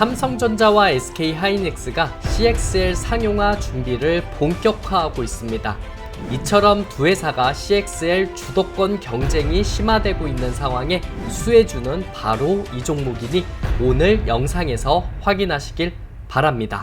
삼성전자와 SK하이닉스가 CXL 상용화 준비를 본격화하고 있습니다. 이처럼 두 회사가 CXL 주도권 경쟁이 심화되고 있는 상황에 수혜주는 바로 이 종목이니 오늘 영상에서 확인하시길 바랍니다.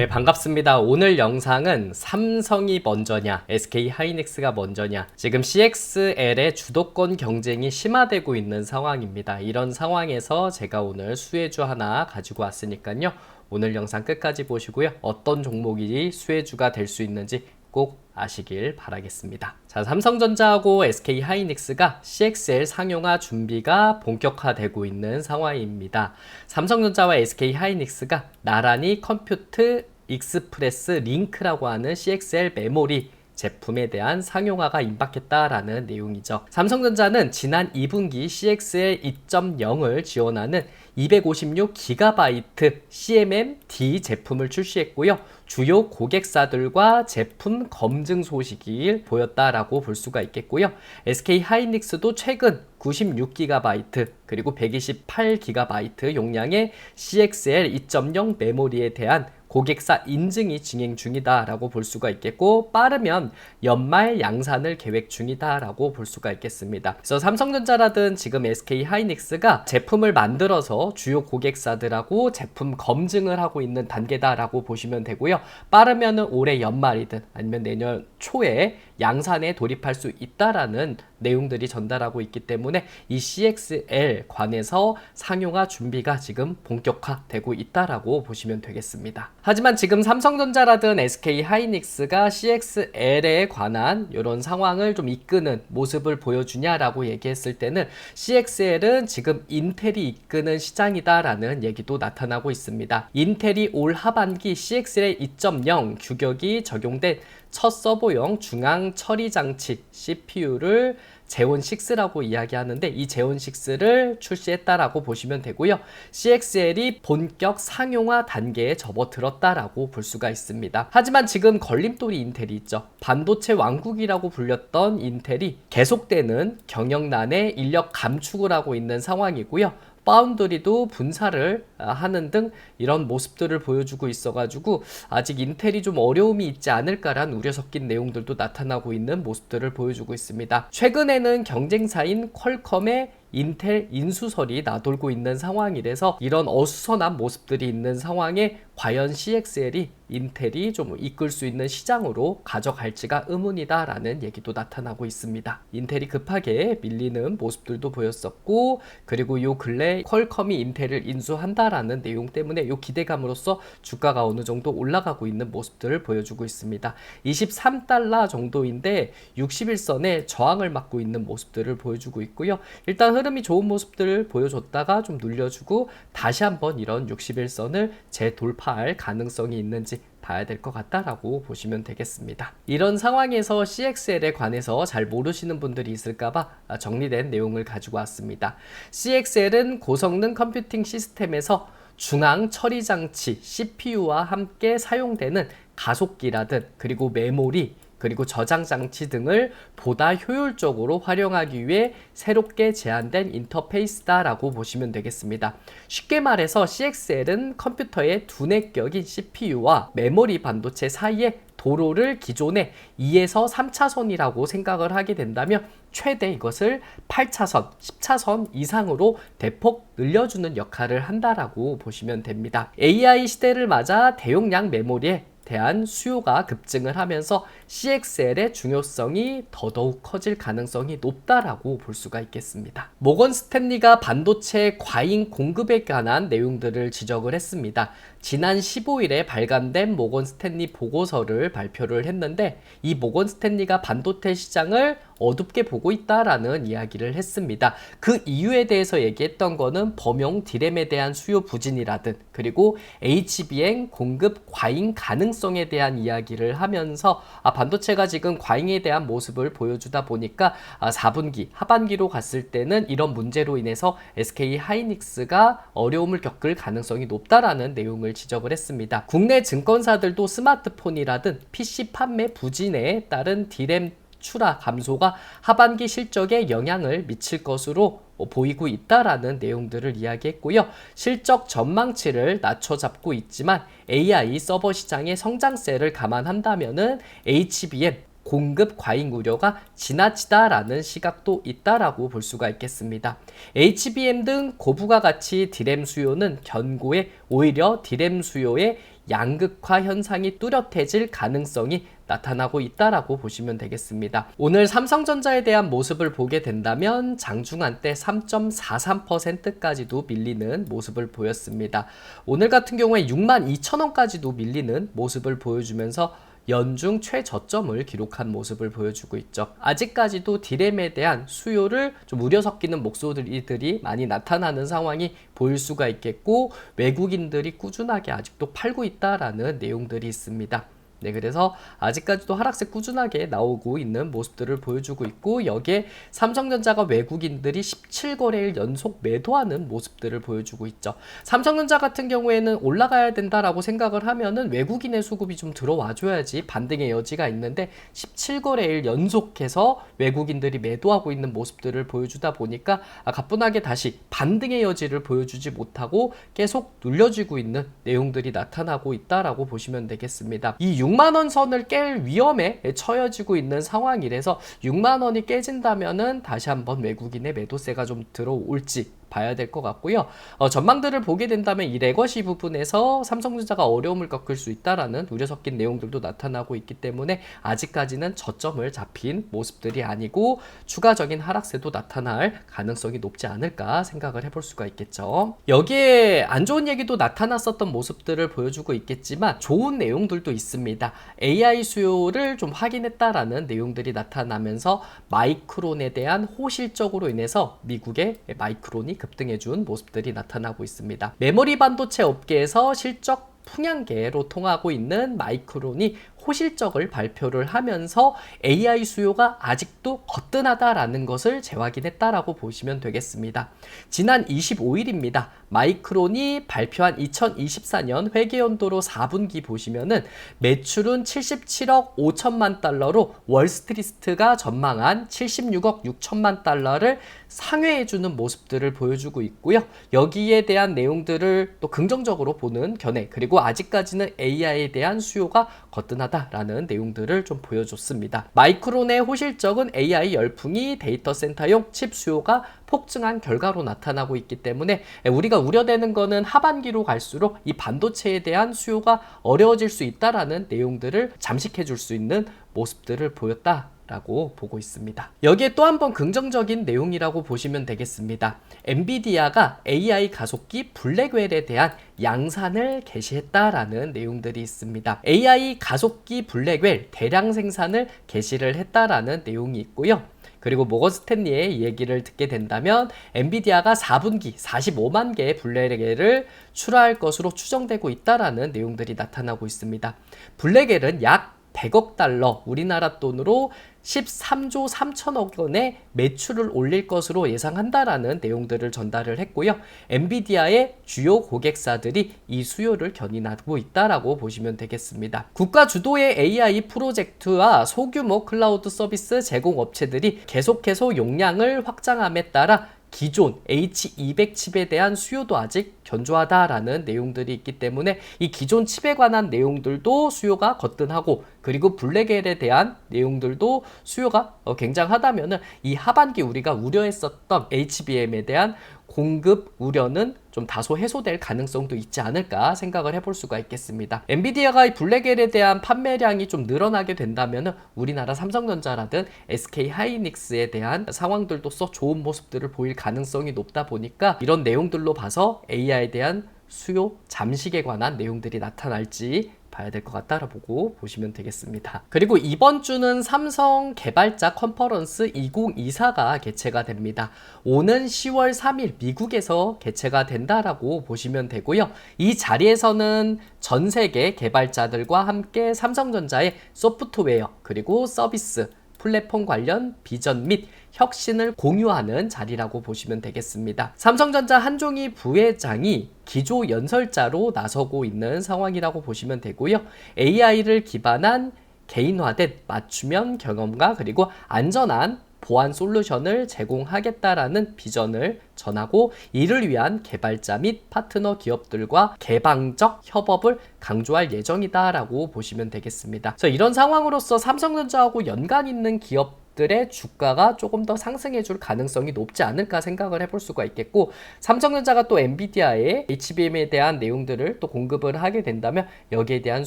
네, 반갑습니다. 오늘 영상은 삼성이 먼저냐, SK 하이닉스가 먼저냐, 지금 CXL의 주도권 경쟁이 심화되고 있는 상황입니다. 이런 상황에서 제가 오늘 수혜주 하나 가지고 왔으니까요. 오늘 영상 끝까지 보시고요. 어떤 종목이 수혜주가 될 수 있는지 꼭 아시길 바라겠습니다. 자, 삼성전자하고 SK 하이닉스가 CXL 상용화 준비가 본격화되고 있는 상황입니다. 삼성전자와 SK 하이닉스가 나란히 컴퓨트 익스프레스 링크라고 하는 CXL 메모리 제품에 대한 상용화가 임박했다라는 내용이죠. 삼성전자는 지난 2분기 CXL 2.0을 지원하는 256GB CMM-D 제품을 출시했고요. 주요 고객사들과 제품 검증 소식이 보였다라고 볼 수가 있겠고요. SK 하이닉스도 최근 96GB 그리고 128GB 용량의 CXL 2.0 메모리에 대한 고객사 인증이 진행 중이다라고 볼 수가 있겠고 빠르면 연말 양산을 계획 중이다라고 볼 수가 있겠습니다. 그래서 삼성전자라든 지금 SK 하이닉스가 제품을 만들어서 주요 고객사들하고 제품 검증을 하고 있는 단계다라고 보시면 되고요. 빠르면은 올해 연말이든 아니면 내년 초에 양산에 돌입할 수 있다라는 내용들이 전달하고 있기 때문에 이 CXL 관해서 상용화 준비가 지금 본격화되고 있다라고 보시면 되겠습니다. 하지만 지금 삼성전자라든 SK 하이닉스가 CXL에 관한 이런 상황을 좀 이끄는 모습을 보여주냐라고 얘기했을 때는 CXL은 지금 인텔이 이끄는 시장이다라는 얘기도 나타나고 있습니다. 인텔이 올 하반기 CXL 2.0 규격이 적용된 첫 서버용 중앙 처리 장치 CPU를 제온 6라고 이야기하는데 이 제온 6를 출시했다라고 보시면 되고요. CXL이 본격 상용화 단계에 접어들었다라고 볼 수가 있습니다. 하지만 지금 걸림돌이 인텔이 있죠. 반도체 왕국이라고 불렸던 인텔이 계속되는 경영난에 인력 감축을 하고 있는 상황이고요. 파운드리도 분사를 아, 하는 등 이런 모습들을 보여주고 있어가지고 아직 인텔이 좀 어려움이 있지 않을까란 우려 섞인 내용들도 나타나고 있는 모습들을 보여주고 있습니다. 최근에는 경쟁사인 퀄컴의 인텔 인수설이 나돌고 있는 상황이라서 이런 어수선한 모습들이 있는 상황에 과연 CXL이 인텔이 좀 이끌 수 있는 시장으로 가져갈지가 의문이다라는 얘기도 나타나고 있습니다. 인텔이 급하게 밀리는 모습들도 보였었고 그리고 요 근래 퀄컴이 인텔을 인수한다라는 내용 때문에 요 기대감으로써 주가가 어느 정도 올라가고 있는 모습들을 보여주고 있습니다. 23달러 정도인데 61선에 저항을 맞고 있는 모습들을 보여주고 있고요. 일단 흐름이 좋은 모습들을 보여줬다가 좀 눌려주고 다시 한번 이런 61선을 재돌파 할 가능성이 있는지 봐야 될 것 같다라고 보시면 되겠습니다. 이런 상황에서 CXL에 관해서 잘 모르시는 분들이 있을까봐 정리된 내용을 가지고 왔습니다. CXL은 고성능 컴퓨팅 시스템에서 중앙 처리 장치 CPU와 함께 사용되는 가속기라든 그리고 메모리 그리고 저장 장치 등을 보다 효율적으로 활용하기 위해 새롭게 제안된 인터페이스다라고 보시면 되겠습니다. 쉽게 말해서 CXL은 컴퓨터의 두뇌격인 CPU와 메모리 반도체 사이에 도로를 기존에 2에서 3차선이라고 생각을 하게 된다면 최대 이것을 8차선, 10차선 이상으로 대폭 늘려주는 역할을 한다라고 보시면 됩니다. AI 시대를 맞아 대용량 메모리에 대한 수요가 급증을 하면서 CXL의 중요성이 더더욱 커질 가능성이 높다라고 볼 수가 있겠습니다. 모건 스탠리가 반도체 과잉 공급에 관한 내용들을 지적을 했습니다. 지난 15일에 발간된 모건 스탠리 보고서를 발표를 했는데 이 모건 스탠리가 반도체 시장을 어둡게 보고 있다라는 이야기를 했습니다. 그 이유에 대해서 얘기했던 거는 범용 디램에 대한 수요 부진이라든 그리고 HBM 공급 과잉 가능성에 대한 이야기를 하면서 아, 반도체가 지금 과잉에 대한 모습을 보여주다 보니까 아, 4분기 하반기로 갔을 때는 이런 문제로 인해서 SK 하이닉스가 어려움을 겪을 가능성이 높다라는 내용을 지적을 했습니다. 국내 증권사들도 스마트폰이라든 PC 판매 부진에 따른 디램 출하 감소가 하반기 실적에 영향을 미칠 것으로 보이고 있다라는 내용들을 이야기했고요. 실적 전망치를 낮춰 잡고 있지만 AI 서버 시장의 성장세를 감안한다면은 HBM 공급 과잉 우려가 지나치다라는 시각도 있다라고 볼 수가 있겠습니다. HBM 등 고부가 가치 디램 수요는 견고해 오히려 디램 수요의 양극화 현상이 뚜렷해질 가능성이 나타나고 있다라고 보시면 되겠습니다. 오늘 삼성전자에 대한 모습을 보게 된다면 장중한 때 3.43%까지도 밀리는 모습을 보였습니다. 오늘 같은 경우에 6만 2천 원까지도 밀리는 모습을 보여주면서 연중 최저점을 기록한 모습을 보여주고 있죠. 아직까지도 디램에 대한 수요를 좀 우려 섞이는 목소리들이 많이 나타나는 상황이 보일 수가 있겠고 외국인들이 꾸준하게 아직도 팔고 있다라는 내용들이 있습니다. 네, 그래서 아직까지도 하락세 꾸준하게 나오고 있는 모습들을 보여주고 있고 여기에 삼성전자가 외국인들이 17거래일 연속 매도하는 모습들을 보여주고 있죠. 삼성전자 같은 경우에는 올라가야 된다라고 생각을 하면은 외국인의 수급이 좀 들어와 줘야지 반등의 여지가 있는데 17거래일 연속해서 외국인들이 매도하고 있는 모습들을 보여주다 보니까 아, 가뿐하게 다시 반등의 여지를 보여주지 못하고 계속 눌려지고 있는 내용들이 나타나고 있다라고 보시면 되겠습니다. 이 6만 원 선을 깰 위험에 처해지고 있는 상황이라서 6만 원이 깨진다면은 다시 한번 외국인의 매도세가 좀 들어올지 봐야 될 것 같고요. 어, 전망들을 보게 된다면 이 레거시 부분에서 삼성전자가 어려움을 겪을 수 있다라는 우려 섞인 내용들도 나타나고 있기 때문에 아직까지는 저점을 잡힌 모습들이 아니고 추가적인 하락세도 나타날 가능성이 높지 않을까 생각을 해볼 수가 있겠죠. 여기에 안 좋은 얘기도 나타났었던 모습들을 보여주고 있겠지만 좋은 내용들도 있습니다. AI 수요를 좀 확인했다라는 내용들이 나타나면서 마이크론에 대한 호실적으로 인해서 미국의 마이크론이 급등해준 모습들이 나타나고 있습니다. 메모리 반도체 업계에서 실적 풍향계로 통하고 있는 마이크론이 호실적을 발표를 하면서 AI 수요가 아직도 거뜬하다라는 것을 재확인했다라고 보시면 되겠습니다. 지난 25일입니다. 마이크론이 발표한 2024년 회계연도로 4분기 보시면은 매출은 77억 5천만 달러로 월스트리트가 전망한 76억 6천만 달러를 상회해주는 모습들을 보여주고 있고요. 여기에 대한 내용들을 또 긍정적으로 보는 견해 그리고 아직까지는 AI에 대한 수요가 거뜬하다 라는 내용들을 좀 보여줬습니다. 마이크론의 호실적은 AI 열풍이 데이터 센터용 칩 수요가 폭증한 결과로 나타나고 있기 때문에 우리가 우려되는 것은 하반기로 갈수록 이 반도체에 대한 수요가 어려워질 수 있다라는 내용들을 잠식해 줄 수 있는 모습들을 보였다. 라고 보고 있습니다. 여기에 또 한 번 긍정적인 내용이라고 보시면 되겠습니다. 엔비디아가 AI 가속기 블랙웰에 대한 양산을 개시했다라는 내용들이 있습니다. AI 가속기 블랙웰 대량 생산을 개시를 했다라는 내용이 있고요. 그리고 모건 스탠리의 얘기를 듣게 된다면 엔비디아가 4분기 45만 개의 블랙엘을 출하할 것으로 추정되고 있다라는 내용들이 나타나고 있습니다. 블랙엘은 약 100억 달러 우리나라 돈으로 13조 3천억 원의 매출을 올릴 것으로 예상한다라는 내용들을 전달을 했고요. 엔비디아의 주요 고객사들이 이 수요를 견인하고 있다라고 보시면 되겠습니다. 국가 주도의 AI 프로젝트와 소규모 클라우드 서비스 제공 업체들이 계속해서 용량을 확장함에 따라 기존 H200 칩에 대한 수요도 아직 견조하다라는 내용들이 있기 때문에 이 기존 칩에 관한 내용들도 수요가 거뜬하고 그리고 블랙엘에 대한 내용들도 수요가 어, 굉장하다면은 이 하반기 우리가 우려했었던 HBM에 대한 공급 우려는 좀 다소 해소될 가능성도 있지 않을까 생각을 해볼 수가 있겠습니다. 엔비디아가 이 블랙엘에 대한 판매량이 좀 늘어나게 된다면 우리나라 삼성전자라든 SK 하이닉스에 대한 상황들도서 좋은 모습들을 보일 가능성이 높다 보니까 이런 내용들로 봐서 AI에 대한 수요 잠식에 관한 내용들이 나타날지 봐야 될 것 같다 라고 보시면 되겠습니다. 그리고 이번 주는 삼성 개발자 컨퍼런스 2024가 개최가 됩니다. 오는 10월 3일 미국에서 개최가 된다라고 보시면 되고요. 이 자리에서는 전 세계 개발자들과 함께 삼성전자의 소프트웨어 그리고 서비스 플랫폼 관련 비전 및 혁신을 공유하는 자리라고 보시면 되겠습니다. 삼성전자 한종희 부회장이 기조 연설자로 나서고 있는 상황이라고 보시면 되고요. AI를 기반한 개인화된 맞춤형 경험과 그리고 안전한 보안 솔루션을 제공하겠다라는 비전을 전하고 이를 위한 개발자 및 파트너 기업들과 개방적 협업을 강조할 예정이다라고 보시면 되겠습니다. 그래서 이런 상황으로서 삼성전자하고 연관 있는 기업 들의 주가가 조금 더 상승해 줄 가능성이 높지 않을까 생각을 해볼 수가 있겠고 삼성전자가 또 엔비디아의 HBM에 대한 내용들을 또 공급을 하게 된다면 여기에 대한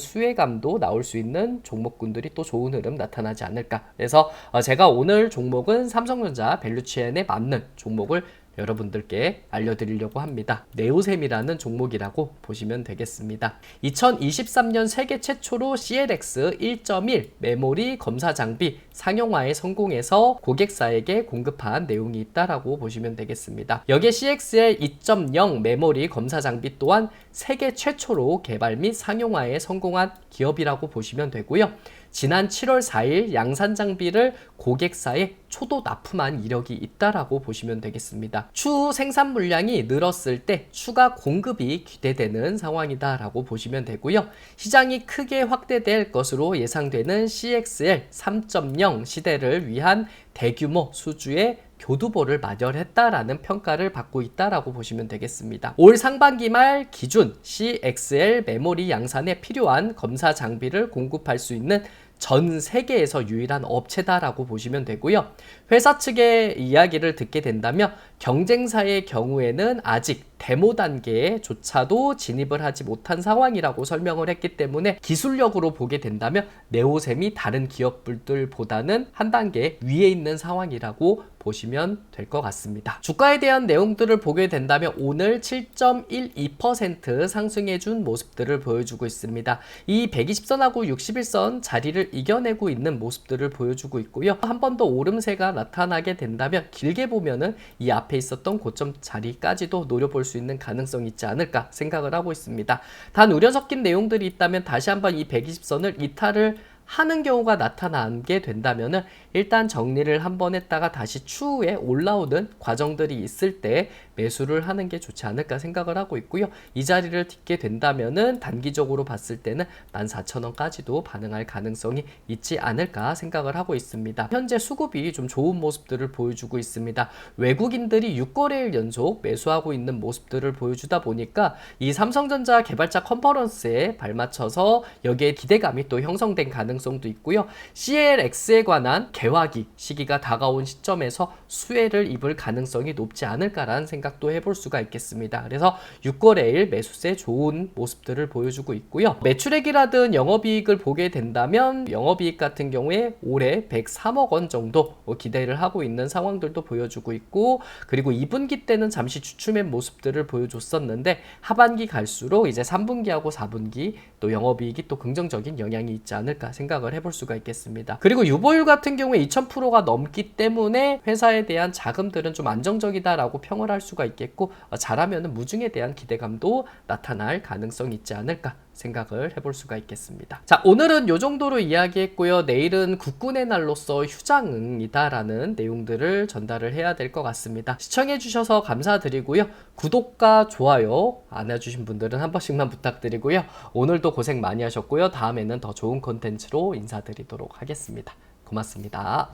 수혜감도 나올 수 있는 종목군들이 또 좋은 흐름 나타나지 않을까 그래서 어, 제가 오늘 종목은 삼성전자 밸류체인에 맞는 종목을 여러분들께 알려드리려고 합니다. 네오셈이라는 종목이라고 보시면 되겠습니다. 2023년 세계 최초로 CLX 1.1 메모리 검사 장비 상용화에 성공해서 고객사에게 공급한 내용이 있다라고 보시면 되겠습니다. 여기에 CXL 2.0 메모리 검사 장비 또한 세계 최초로 개발 및 상용화에 성공한 기업이라고 보시면 되고요. 지난 7월 4일 양산 장비를 고객사에 초도 납품한 이력이 있다라고 보시면 되겠습니다. 추후 생산 물량이 늘었을 때 추가 공급이 기대되는 상황이다라고 보시면 되고요. 시장이 크게 확대될 것으로 예상되는 CXL 3.0 시대를 위한 대규모 수주의 교두보를 마련했다라는 평가를 받고 있다라고 보시면 되겠습니다. 올 상반기 말 기준 CXL 메모리 양산에 필요한 검사 장비를 공급할 수 있는 전 세계에서 유일한 업체다라고 보시면 되고요. 회사 측의 이야기를 듣게 된다면 경쟁사의 경우에는 아직 데모 단계조차도 진입을 하지 못한 상황이라고 설명을 했기 때문에 기술력으로 보게 된다면 네오셈이 다른 기업들보다는 한 단계 위에 있는 상황이라고 보시면 될 것 같습니다. 주가에 대한 내용들을 보게 된다면 오늘 7.12% 상승해 준 모습들을 보여주고 있습니다. 이 120선하고 61선 자리를 이겨내고 있는 모습들을 보여주고 있고요. 한 번 더 오름세가 나타나게 된다면 길게 보면은 이 앞에 있었던 고점 자리까지도 노려볼 수 있는 가능성이 있지 않을까 생각을 하고 있습니다. 단 우려 섞인 내용들이 있다면 다시 한번 이 120선을 이탈을 하는 경우가 나타나게 된다면은 일단 정리를 한번 했다가 다시 추후에 올라오는 과정들이 있을 때 매수를 하는 게 좋지 않을까 생각을 하고 있고요. 이 자리를 딛게 된다면은 단기적으로 봤을 때는 14,000원까지도 반응할 가능성이 있지 않을까 생각을 하고 있습니다. 현재 수급이 좀 좋은 모습들을 보여주고 있습니다. 외국인들이 6거래일 연속 매수하고 있는 모습들을 보여주다 보니까 이 삼성전자 개발자 컨퍼런스에 발맞춰서 여기에 기대감이 또 형성된 가능성도 있고요. CLX에 관한 개 화기 시기가 다가온 시점에서 수혜를 입을 가능성이 높지 않을까라는 생각도 해볼 수가 있겠습니다. 그래서 6거래일 매수세 좋은 모습들을 보여주고 있고요. 매출액이라든 영업이익을 보게 된다면 영업이익 같은 경우에 올해 103억 원 정도 기대를 하고 있는 상황들도 보여주고 있고 그리고 2분기 때는 잠시 주춤한 모습들을 보여줬었는데 하반기 갈수록 이제 3분기하고 4분기 또 영업이익이 또 긍정적인 영향이 있지 않을까 생각을 해볼 수가 있겠습니다. 그리고 유보율 같은 경우 에 2000%가 넘기 때문에 회사에 대한 자금들은 좀 안정적이다라고 평을 할 수가 있겠고 어, 잘하면 무중에 대한 기대감도 나타날 가능성이 있지 않을까 생각을 해볼 수가 있겠습니다. 자, 오늘은 요 정도로 이야기했고요. 내일은 국군의 날로서 휴장이다라는 내용들을 전달을 해야 될 것 같습니다. 시청해주셔서 감사드리고요. 구독과 좋아요 안 해주신 분들은 한 번씩만 부탁드리고요. 오늘도 고생 많이 하셨고요. 다음에는 더 좋은 콘텐츠로 인사드리도록 하겠습니다. 고맙습니다.